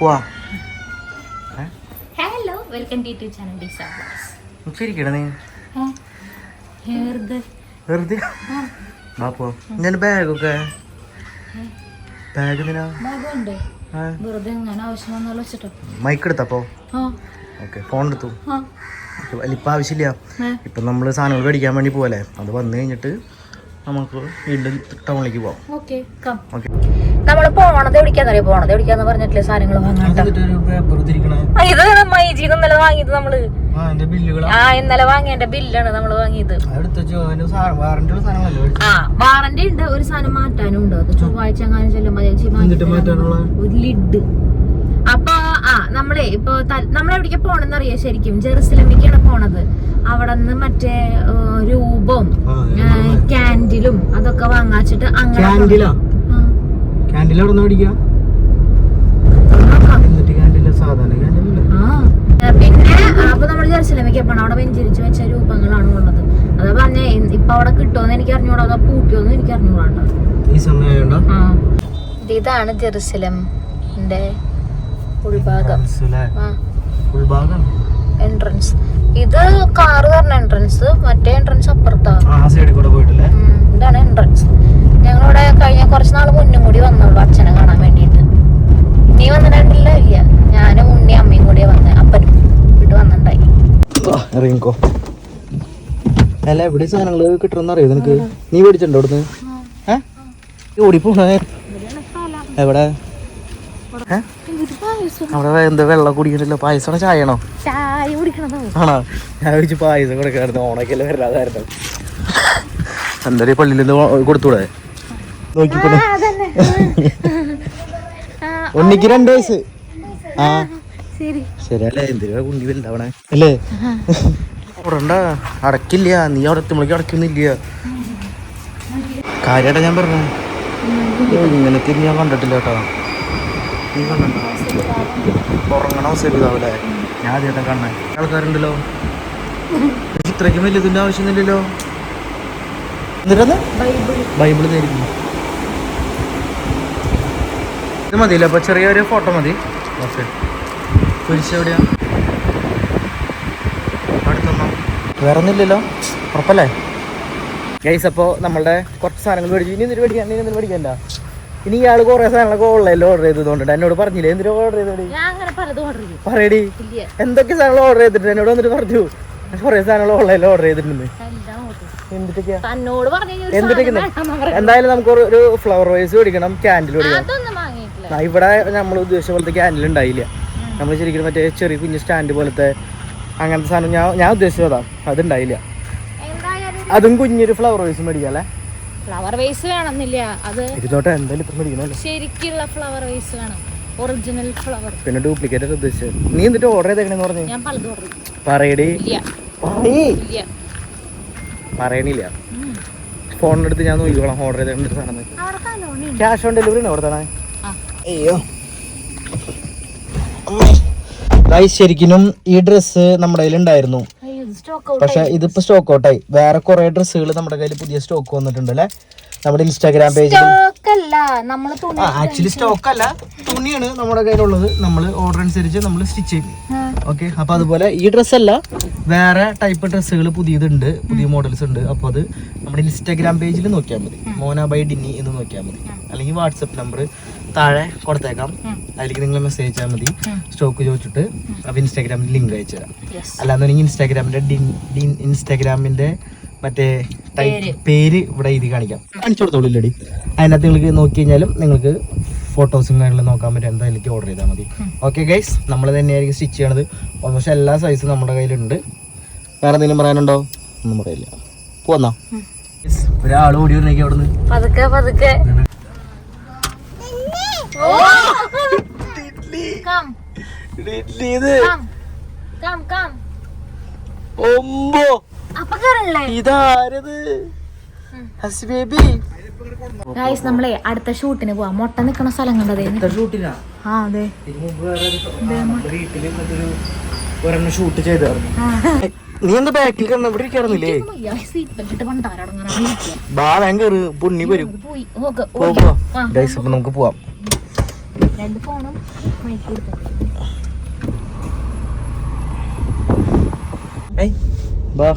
പോവാ. Hello welcome to YouTube channel ഡിസ നീ? ഹെയർത് വെറുതെ. വാ പോവാം ഞാൻ ബാഗൊക്കെ? ബാഗ് എന്തിനാ? ഭാഗമുണ്ട് വെറുതെ എങ്ങനെ ആവശ്യം വന്നാലോ വെച്ചിട്ടോ. മൈക്ക് എടുത്തപ്പോ ആ. ഓക്കെ ഫോൺ എടുത്തു. ഇപ്പം ആവശ്യമില്ല. ഇപ്പൊ നമ്മൾ നമ്മൾ സാധനങ്ങൾ മേടിക്കാൻ വേണ്ടി പോകല്ലേ അത് വന്നു കഴിഞ്ഞിട്ട് നമുക്ക് വീണ്ടും ടൗണിലേക്ക് പോവാം. നമ്മൾ പോണത് എവിടേക്കാന്നറിയോ പോണത് എവിടേക്കാന്ന് പറഞ്ഞിട്ടില്ല സാധനങ്ങൾ ഇത് ഇന്നലെ വാങ്ങിയത് നമ്മൾ. ആ ഇന്നലെ ബില്ലാണ് നമ്മൾ വാങ്ങിയത്. ആ വാറന്റി ഉണ്ട്. ഒരു സാധനം മാറ്റാനും ഉണ്ട് അത് ചൊവ്വാഴ്ച എങ്ങാനും ചെല്ലുമ്പോ ചേച്ചി? ഒരു ലിഡ് നമ്മളെ ഇപ്പൊ നമ്മൾ എവിടേക്കാ പോണെന്ന് അറിയാം ശരിക്കും? ജെറുസലമിക്കാണ് പോണത്. അവിടെ നിന്ന് മറ്റേ രൂപവും ക്യാൻഡിലും അതൊക്കെ വാങ്ങാച്ചിട്ട് അങ്ങനെ. പിന്നെ. അപ്പൊ നമ്മൾ ജെറുസലമിക്ക പോണം. അവിടെ വെഞ്ചരിച്ച് വെച്ച രൂപങ്ങളാണ് ഉള്ളത്. അത് പറഞ്ഞേ ഇപ്പൊ അവിടെ കിട്ടുമെന്ന് എനിക്ക് അറിഞ്ഞൂടാ അതോ പൂട്ടിയോന്ന് എനിക്ക് അറിഞ്ഞൂടാ. ഇതാണ് ജെറുസലമിന്റെ ഉൾഭാഗം ഉൾഭാഗം എൻട്രൻസ് ഇത് കാറ് പറഞ്ഞ എൻട്രൻസ് മറ്റേ എൻട്രൻസ് അപ്പുറത്താണ്. ഇതാണ് എൻട്രൻസ് ഞങ്ങളിവിടെ കഴിഞ്ഞ കുറച്ച് നാൾ മുന്നും കൂടി വന്നുള്ളൂ അച്ഛനെ കാണാൻ വേണ്ടിയിട്ട്. നീ വന്നിട്ടുണ്ടല്ലോ ഇല്ല. ഞാനും ഉണ്ണി അമ്മയും കൂടിയാ വന്നേ അപ്പനും വീട്ട് വന്നിട്ടുണ്ടായി. ഇറങ്ങിക്കോ. അല്ല എവിടെ സാധനങ്ങൾ കിട്ടണമെന്ന് അറിയോ നിനക്ക്? നീ മേടിച്ചിട്ടുണ്ടോ അവിടുന്ന്? ഏ? ഓടിപ്പോണേ. എവിടെ? അവിടെ എന്താ വെള്ളം കുടിക്കണല്ലോ? പായസമാണോ ചായയാണോ? ചായ കുടിക്കണം ആണോ? ഞാൻ വെച്ച് പായസം കൊടുക്കാറുണ്ട് ഓണൊക്കെയല്ലേ വരാതായിരുന്നു. എന്തായാലും പള്ളിയിൽ നിന്ന് കൊടുത്തൂടെ? നോക്കിക്കോ ഉണ്ണിക്ക് രണ്ട് വയസ്സ്. ആ ശരി. ശരിയല്ലേ? എന്തിനാ കുണ്ടി വലുതാവണേ? അല്ലേ? ഓടണ്ട. അടക്കില്ല. നീ അവിടെ എത്തുമ്പോഴേക്ക് അടക്കൊന്നുമില്ല. കാര്യമായിട്ടാ ഞാൻ പറഞ്ഞു. ഇങ്ങനത്തെ ഞാൻ കണ്ടിട്ടില്ല കേട്ടോ. നീ കണ്ടോ? ഉറങ്ങണ അവസരം ഇതാവൂലേ ഞാൻ ആദ്യമായിട്ടാ കാണണേ. ആൾക്കാരുണ്ടല്ലോ. ഇത്രയ്ക്കും വലിയതിന്റെ ആവശ്യമൊന്നുമില്ലല്ലോ. എന്നിട്ടത് ബൈബിൾ നേരിടുന്നു ഇത് മതിയില്ല അപ്പൊ ചെറിയൊരു ഫോട്ടോ മതി. ഓക്കെ. കുരിശെവിടെയാ അടുത്തൊന്നോ? വേറെ ഒന്നുമില്ലല്ലോ ഉറപ്പല്ലേ? ഗൈസ് അപ്പോൾ നമ്മളുടെ കുറച്ച് സാധനങ്ങൾ മേടിച്ചു. ഇനി എന്തിനു മേടിക്കാൻ? ഇനി എന്തിനു മേടിക്കണ്ട ഇനി ഇയാൾ കുറേ സാധനങ്ങളൊക്കെ ഓൺലൈനിൽ ഓർഡർ ചെയ്തതുകൊണ്ട് എന്നോട് പറഞ്ഞില്ലേ? എന്തിനാ ഓർഡർ ചെയ്തോടി പറയടി. എന്തൊക്കെ സാധനങ്ങൾ ഓർഡർ ചെയ്തിട്ടുണ്ട്? എന്നോട് വന്നിട്ട് പറഞ്ഞു. കുറേ സാധനങ്ങൾ ഓൺലൈനിൽ ഓർഡർ ചെയ്തിട്ടുണ്ട്. എന്തായാലും നമുക്ക് ഒരു- ഫ്ലവർ വൈസ് മേടിക്കണം ക്യാൻഡിൽ മേടിക്കണം. ഇവിടെ നമ്മൾ ഉദ്ദേശിച്ച പോലത്തെ ക്യാൻഡിൽ ഉണ്ടായില്ല. നമ്മൾ ശരിക്കും മറ്റേ ചെറിയ കുഞ്ഞ് സ്റ്റാൻഡ് പോലത്തെ അങ്ങനത്തെ സാധനം ഞാൻ ഞാൻ ഉദ്ദേശിച്ചതാ അതുണ്ടായില്ല അതും കുഞ്ഞൊരു ഫ്ലവർ വൈസ് മേടിക്കാം അല്ലേ? ഫ്ലവർ വേസ് വേണമെന്നില്ല. അത് ശരിക്കുള്ള ഫ്ലവർ വേസ് വേണം. ഒറിജിനൽ ഫ്ലവർ പിന്നെ ഡ്യൂപ്ലിക്കേറ്റ് ഉദ്ദേശിച്ചത് നീ എന്നിട്ട് ഓർഡർ ചെയ്തേക്കണെന്ന് പറഞ്ഞു? ഞാൻ പലതും ഓർഡർ പറയടി. പറയണില്ല. ഫോണിനെടുത്ത് ഞാൻ നോക്കിക്കോളാം ഓർഡർ ചെയ്തിട്ട് സാധനം അവിടെ ക്യാഷ് ഓൺ ഡെലിവറി ആണ് ആ. അയ്യോ. ഗൈസ് ശരിക്കും ഈ ഡ്രസ്സ് നമ്മുടെ കയ്യിൽ പക്ഷെ ഇതിപ്പോ സ്റ്റോക്ക് ഔട്ടായി വേറെ കുറെ ഡ്രസ്സുകൾ നമ്മുടെ കയ്യിൽ പുതിയ സ്റ്റോക്ക് വന്നിട്ടുണ്ട് അല്ലെ നമ്മുടെ ഇൻസ്റ്റാഗ്രാം പേജിൽ തുണി ആക്ച്വലി സ്റ്റോക്ക് അല്ല. തുണിയാണ് നമ്മുടെ കയ്യിലുള്ളത്. നമ്മൾ ഓർഡർ അനുസരിച്ച് നമ്മൾ സ്റ്റിച്ച് ചെയ്യും. ഓക്കെ അപ്പൊ അതുപോലെ ഈ ഡ്രസ്സ് അല്ല വേറെ ടൈപ്പ് ഡ്രസ്സുകൾ പുതിയതുണ്ട്. പുതിയ മോഡൽസ് ഉണ്ട്. അപ്പൊ അത് നമ്മുടെ ഇൻസ്റ്റാഗ്രാം പേജിൽ നോക്കിയാൽ മതി. മോന ബൈ ഡിന്നി എന്ന് നോക്കിയാൽ മതി. അല്ലെങ്കിൽ വാട്സപ്പ് നമ്പർ താഴെ കൊടുത്തേക്കാം. അതിലേക്ക് നിങ്ങൾ മെസ്സേജ് അയച്ചാൽ മതി. സ്റ്റോക്ക് ചോദിച്ചിട്ട് അപ്പൊ ഇൻസ്റ്റാഗ്രാമിൽ ലിങ്ക് അയച്ചു തരാം. അല്ലാന്നുണ്ടെങ്കിൽ ഡിൻ ഇൻസ്റ്റാഗ്രാമിന്റെ മറ്റേ ടൈപ്പ് പേര്. ഇവിടെ ഇത് കാണിക്കാം. കാണിച്ചു കൊടുത്തോളൂ ഇല്ലടി. അതിനകത്ത് നിങ്ങൾക്ക് നോക്കി കഴിഞ്ഞാലും നിങ്ങൾക്ക് ഫോട്ടോസും കാര്യങ്ങളും നോക്കാൻ പറ്റും. എന്തായാലും ഓർഡർ ചെയ്താൽ മതി. ഓക്കെ ഗൈസ് നമ്മൾ തന്നെയായിരിക്കും സ്റ്റിച്ച് ചെയ്യണത്. ഓൾമോസ്റ്റ് എല്ലാ സൈസും നമ്മുടെ കയ്യിലുണ്ട്. വേറെ എന്തെങ്കിലും പറയാനുണ്ടോ? ഒന്നും പറയില്ല. പോന്നാ. ഒരാൾ ഓടി വരണേക്ക് അവിടെ നിന്ന് പതുക്കെ. കം. കം. Come come. ഒമ്പോ. അപ്പൊ കേറല്ലേ? ഇതാരത്? ഹസ് ബേബി. ഗൈസ് നമ്മളെ അടുത്ത ഷൂട്ടിന് പോവാ. മുട്ട നിക്കണ സ്ഥലം കണ്ടതേ ഷൂട്ടിനാ? ആ അതെ. വീട്ടിൽ ഒരെണ്ണം ഷൂട്ട് ചെയ്തായിരുന്നു. നീ എന്താ ബാക്കിൽ കണ്ട ഇവിടെ ഇരിക്കാറുന്നില്ലേ ബാ വേഗം കയറ് പുണ്ണി വരും. നമുക്ക് പോവാം. രണ്ട് ഫോണും മൈക്ക് കൊടുത്തു ബാ.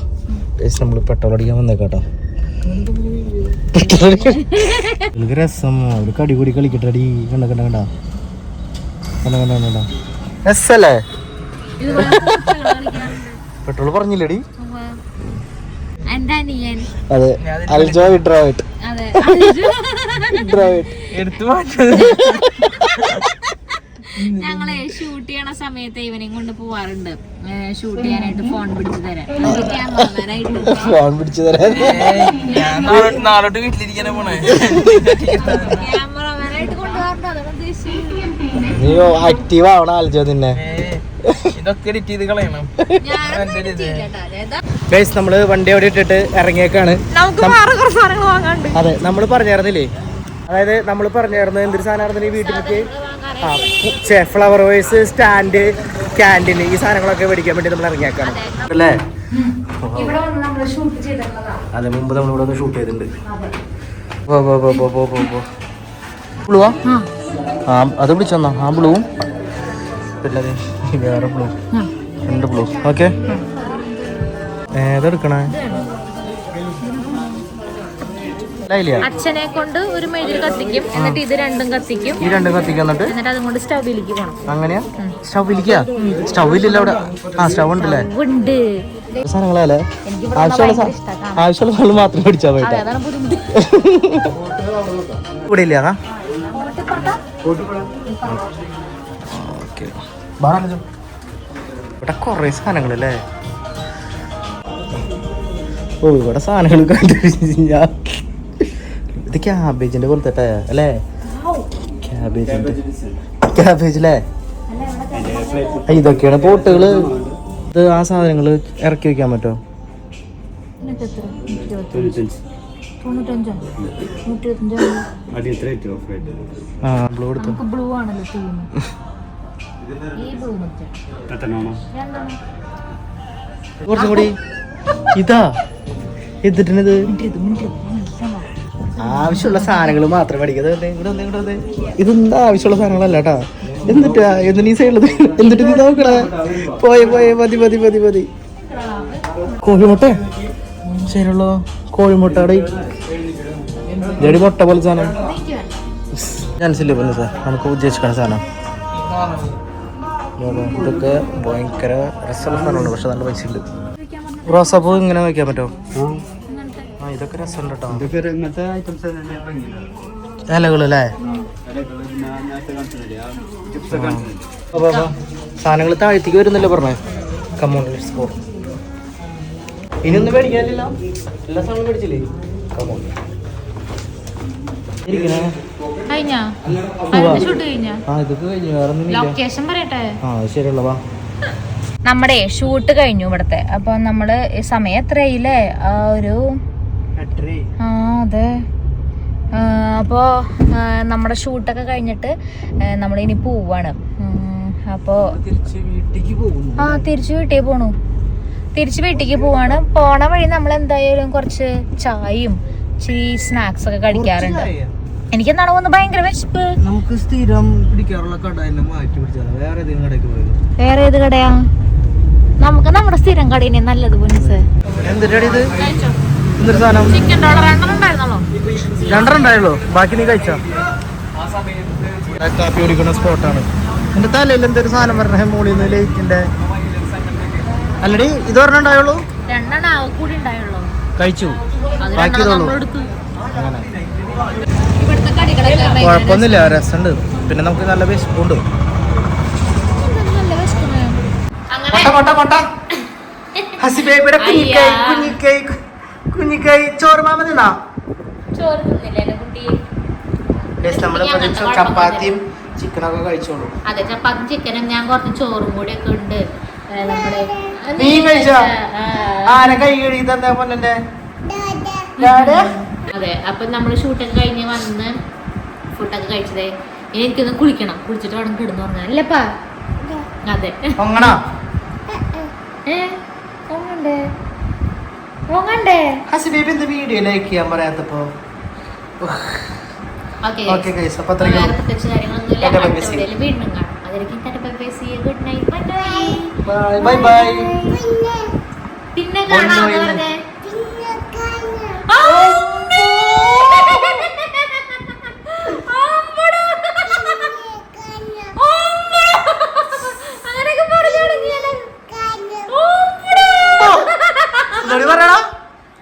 നമ്മൾ പെട്രോൾ അടിക്കാൻ വന്നേക്കാട്ടോ. എനിക്ക് രസം. ഒരു കടി കൂടി കളിക്കട്ടടി. കണ്ട കണ്ട കണ്ട. കണ്ട കണ്ട കണ്ട രസല്ലേ? പെട്രോൾ പറഞ്ഞില്ലടി അതെ. അൽജോ വിഡ്രോയിട്ട് എടുത്തു മാറ്റത് ഞങ്ങളെ ഷൂട്ട് ചെയ്യണ സമയത്ത് ഇവനെയും കൊണ്ട് പോവാറുണ്ട്. ഷൂട്ട് ചെയ്യാനായിട്ട് ഫോൺ പിടിച്ചു തരാൻ. ഫോൺ പിടിച്ചു തരാൻ. നാളോട്ട് വീട്ടിലിരിക്കാനാ പോണേ. ക്യാമറമാനായിട്ട് കൊണ്ടുപോകാറുണ്ട്. അതാണ് ഉദ്ദേശിച്ചത്. നീ ആക്റ്റീവ് ആവണം അൽജോ നിന്നെ. ഗൈസ് നമ്മൾ വണ്ടി അവിടെ ഇട്ടിട്ട് ഇറങ്ങിയേക്കാണ്. അതെ നമ്മൾ പറഞ്ഞായിരുന്നില്ലേ അതായത് നമ്മൾ പറഞ്ഞായിരുന്നു എന്തൊരു സാധനമായിരുന്നു ഈ വീട്ടിലേക്ക് ആ ഫ്ലവർ വേസ് സ്റ്റാൻഡ് ക്യാന്റീൻ ഈ സാധനങ്ങളൊക്കെ മേടിക്കാൻ വേണ്ടി നമ്മൾ ഇറങ്ങിയേക്കാണ്. അല്ലേ? അതെ മുമ്പ് നമ്മൾ ഇവിടെ ഒന്ന് ഷൂട്ട് ചെയ്തിട്ടുണ്ട്. പോ പോ പോ പോ പോ പോ പോ. ബ്ലൂവാ ആ. അത് പിടിച്ചോന്നാ ആ ബ്ലൂവും പിന്നെ വേറെ ബ്ലൂ രണ്ട് ബ്ലൂ ഓക്കെ. ഏതെടുക്കണേ അച്ഛനെ കൊണ്ട് ഒരു മെഴുകിൽ കത്തിക്കും. എന്നിട്ട് ഇത് രണ്ടും കത്തിക്കും. ഈ രണ്ടും കത്തിക്കും എന്നിട്ട്? എന്നിട്ട് അതും കൊണ്ട് സ്റ്റൗവിലേക്ക് പോകണം അങ്ങനെയാ? സ്റ്റൗവിലേക്കാ? സ്റ്റൗവില്ലല്ലോ അവിടെ. ആ സ്റ്റൗ ഉണ്ടല്ലേ ഉണ്ട്. സാധനങ്ങളല്ലേ? ആവശ്യമുള്ള ആവശ്യമുള്ള സാധനം മാത്രം മേടിച്ചാൽ മതി ഇവിടെ ഇല്ല അതാ? ഓക്കെ. ഇവിടെ കുറേ സാധനങ്ങളല്ലേ? ഓ ഇവിടെ സാധനങ്ങൾ കണ്ടു. ഞാൻ ഇത് ക്യാബേജിന്റെ പോലത്തെ അല്ലേ? ക്യാബേജിന്റെ ക്യാബേജ് അല്ലേ ആ, ഇതൊക്കെയാണ് പോട്ടുകൾ. ഇത് ആ സാധനങ്ങൾ ഇറക്കി വെക്കാൻ പറ്റുമോ ആ ബ്ലൂ എടുത്തു ബ്ലൂ ആണല്ലോ കുറച്ചും കൂടി. ഇതാ. മനസ്സിലാ ആവശ്യമുള്ള സാധനങ്ങൾ മാത്രം മേടിക്കുന്നത് ഇതെന്താ ആവശ്യമുള്ള സാധനങ്ങളല്ല കേട്ടാ. എന്നിട്ടാ എന്ത് ഈ സൈഡിലത് എന്നിട്ട് നീ നോക്കണേ പോയെ പോയെ മതി മതി മതി മതി. കോഴിമുട്ട? ശരിയുള്ളോ. കോഴിമുട്ടയുടെ ജടി മുട്ട പോലെ സാധനം. മനസ്സില്ലേ പോലെ സാർ നമുക്ക് ഉദ്ദേശിക്കണ സാധനം. ഇതാ, ഇതൊക്കെ ഭയങ്കര രസമുള്ള സാധനമാണ് പക്ഷെ നല്ല പൈസ ഉണ്ട് റോസാപ്പൂ ഇങ്ങനെ വയ്ക്കാൻ പറ്റുമോ ഇതൊക്കെ രസമുണ്ട് കേട്ടോ ഇലകളല്ലേ സാധനങ്ങൾ താഴ്ത്തിക്ക് വരുന്നല്ലേ പറഞ്ഞേ? കമോൺ ലെറ്റ്സ് ഗോ ഇനിയൊന്നും മേടിക്കാനില്ല. എല്ലാ സാധനവും മേടിച്ചില്ലേ? കമോൺ നമ്മുടെ ഷൂട്ട് കഴിഞ്ഞു ഇവിടത്തെ. അപ്പൊ നമ്മൾ സമയം എത്രയായില്ലേ? ആ ഒരു ആ അതെ. ആ, അപ്പോ ആ, നമ്മുടെ ഷൂട്ടൊക്കെ കഴിഞ്ഞിട്ട് നമ്മൾ ഇനി പോവാണ്. അപ്പോ തിരിച്ച് വീട്ടിലേക്ക് പോകുന്നു. ആ തിരിച്ചു വീട്ടിൽ പോണു. തിരിച്ചു വീട്ടിലേക്ക് പോവാണ്. പോണ വഴി നമ്മൾ എന്തായാലും കുറച്ച് ചായയും ചീസ് സ്നാക്സ് ഒക്കെ കഴിക്കാറുണ്ട് എനിക്ക് എന്താണ് ഒന്ന് ഭയങ്കര വിശപ്പ്. നമുക്ക് സ്ഥിരം പിടിക്കാറുള്ള കട മാറ്റി പിടിച്ചാൽ വേറെ ഏതെങ്കിലും കടയ്ക്ക് പോയത് വേറെ ഏത് കടയാ? നമുക്ക് നമ്മുടെ സ്ഥിരം കടയിനെ നല്ലത് പൊന്നിസ് എന്തിനാണ് ഇത്? എന്തൊരു സാധനം. രണ്ടെണ്ണം ഉണ്ടായുള്ളൂ ബാക്കി നീ കഴിച്ചോ? കാപ്പി കുടിക്കുന്ന സ്പോട്ടാണ്. എന്റെ തലയിൽ എന്തൊരു സാധനം പറഞ്ഞ മോളിൽ നിന്ന് ലേക്കിന്റെ അല്ലടി ഇത് പറഞ്ഞ ഉണ്ടായുള്ളൂ? കഴിച്ചു. ബാക്കി ഇതുള്ളൂ. കുഴപ്പമൊന്നുമില്ല. രസമുണ്ട്. പിന്നെ നമുക്ക് നല്ല വിശപ്പുണ്ട്. കൊട്ട കൊട്ട കൊട്ട. കൊട്ട ഹസിബേബിയുടെ കുഞ്ഞിക്കൈ. കുഞ്ഞിക്കൈ കുഞ്ഞിക്കൈ ചോറ് മാമ നിന്നാ ചോറ് തിന്നില്ലേ കുട്ടി. നമ്മൾ ഞാൻ അങ്ങനത്തെ ചപ്പാത്തിയും ചിക്കനൊക്കെ കഴിച്ചോളൂ. അതെ ചപ്പാത്തി ചിക്കനും ഞാൻ കുറച്ച് ചോറും കൂടി ഒക്കെ ഉണ്ട് നമ്മുടെ നീ കഴിച്ചോ? ആരെ കൈ കഴുകി തന്നെ പൊന്നെ അതെ അപ്പൊ നമ്മൾ ഷൂട്ടൊക്കെ കഴിഞ്ഞ് വന്ന് ഫുഡൊക്കെ കഴിച്ചതേ. ഇനി എനിക്കൊന്ന് കുളിക്കണം. കുളിച്ചിട്ട് വേണം കിടന്നു പറഞ്ഞാൽ അല്ലേപ്പാ? അതെ. ഏ ഓങ്ങണ്ടേ ഹസി ബേബി എന്ത് വീഡിയോ ലൈക്ക് ചെയ്യാൻ പറയാത്തപ്പോ. ഓക്കെ. ഗൈസ് അപ്പൊ ബൈ ബൈ പിന്നെ പ്രത്യേകിച്ച്